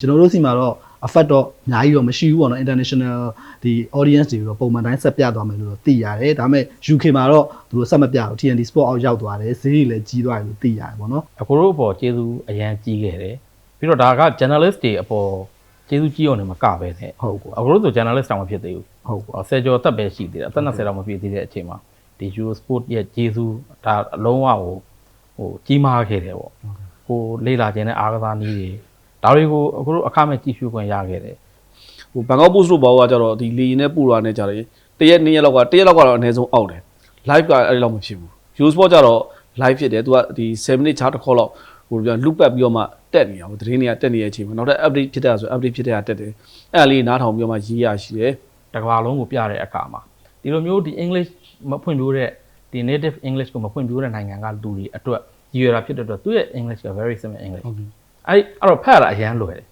ကျွန်တော်တို့စီမှာတော့ effect တော့အများကြီးတော့မရှိဘူးပေါ့နော် international ဒီ audience တွေတော့ပုံမှန်တိုင်းဆက်ပြသွားမယ်လို့တော့သိရတယ်ဒါပေမဲ့ UK မှာတော့သူတို့ဆက်မပြဘူး TNT Sport အောက်ရောက်သွားတယ်ဈေးတွေလည်းကြီးသွားတယ်လို့သိရတယ်ပေါ့နော်အခုတို့အပေါ်ကျေးဇူးအရန်ကြီးခဲ့တယ်ပြီးတော့ဒါက journalist တွေအပေါ်ကျေးဇူးကြီးအောင်လည်းမကပဲနဲ့ဟုတ်ကွာအခုတို့ဆို journalist တောင်မဖြစ်သေးဘူးဟုတ်ကွာဟောဆယ်ကျော်သက်ပဲရှိသေးတယ်အသက်20တောင်မပြည့်သေးတဲ့အချိန်မှာဒီ Eurosport ရဲ့ကျေးဇူးဒါအလုံးဝဟိုဟိုကြီးမားခဲ့တယ်ပေါ့ဟိုလေးလာခြင်းနဲ့အားကစားနည်းတွေ ဒါတွေကိုအခုတို့အခမဲ့ကြည့်ရှုခွင့်ရခဲ့တယ်ဟိုဘန်ကောက်ပို့စ်လို့ဘောကကြတော့ဒီလီရင်နဲ့ပူရာနဲ့ကြတယ်တရက်နှစ်ရက်လောက်ကတရက်လောက်ကတော့အနည်းဆုံးအောက်တယ် live ကအဲ့ဒီလောက်မဖြစ်ဘူး Use Sport ကြတော့ live ဖြစ်တယ်သူကဒီ7 minute ချားတစ်ခေါက်လောက်ဟိုပြန် loop back ပြီးတော့မှတက်နေအောင်သတင်းတွေကတက်နေတဲ့အချိန်မှာနောက်ထပ် update ဖြစ်တဲ့ဆို update ဖြစ်တဲ့ကတက်တယ်အဲ့ဒါလေးနားထောင်ပြီးတော့မှရေးရရှိတယ်တစ်ကမ္ဘာလုံးကိုပြတဲ့အခါမှာဒီလိုမျိုးဒီ English မဖွင့်ပြိုးတဲ့ဒီ native English ကိုမဖွင့်ပြိုးတဲ့နိုင်ငံကလူတွေအတွက်ရည်ရွယ်တာဖြစ်တဲ့အတွက်သူ့ရဲ့ English က very simple English ဟုတ်ပြီ အဲ့အဲ့တော့ဖတ်ရတာအရန်လွယ်တယ်